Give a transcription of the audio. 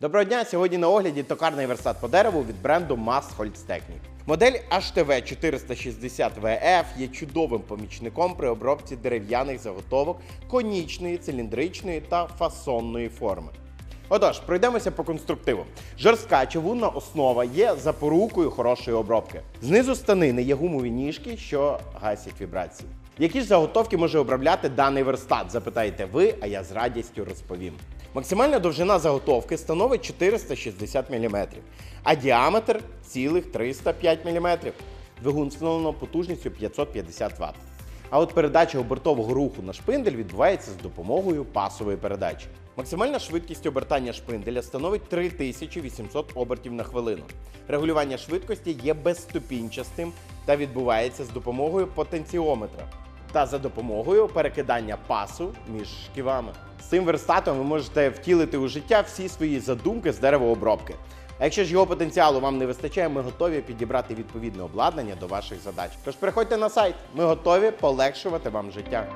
Доброго дня! Сьогодні на огляді токарний верстат по дереву від бренду Mass Technic. Модель HTV 460 VF є чудовим помічником при обробці дерев'яних заготовок конічної, циліндричної та фасонної форми. Отож, пройдемося по конструктиву. Жорстка човунна основа є запорукою хорошої обробки. Знизу станини є гумові ніжки, що гасять вібрації. Які ж заготовки може обробляти даний верстат? Запитаєте ви, а я з радістю розповім. Максимальна довжина заготовки становить 460 мм, а діаметр цілих 305 мм. Двигун встановлено потужністю 550 Вт. А от передача обертового руху на шпиндель відбувається з допомогою пасової передачі. Максимальна швидкість обертання шпинделя становить 3800 обертів на хвилину. Регулювання швидкості є безступінчастим та відбувається з допомогою потенціометра та за допомогою перекидання пасу між шківами. З цим верстатом ви можете втілити у життя всі свої задумки з деревообробки. А якщо ж його потенціалу вам не вистачає, ми готові підібрати відповідне обладнання до ваших задач. Тож переходьте на сайт, ми готові полегшувати вам життя.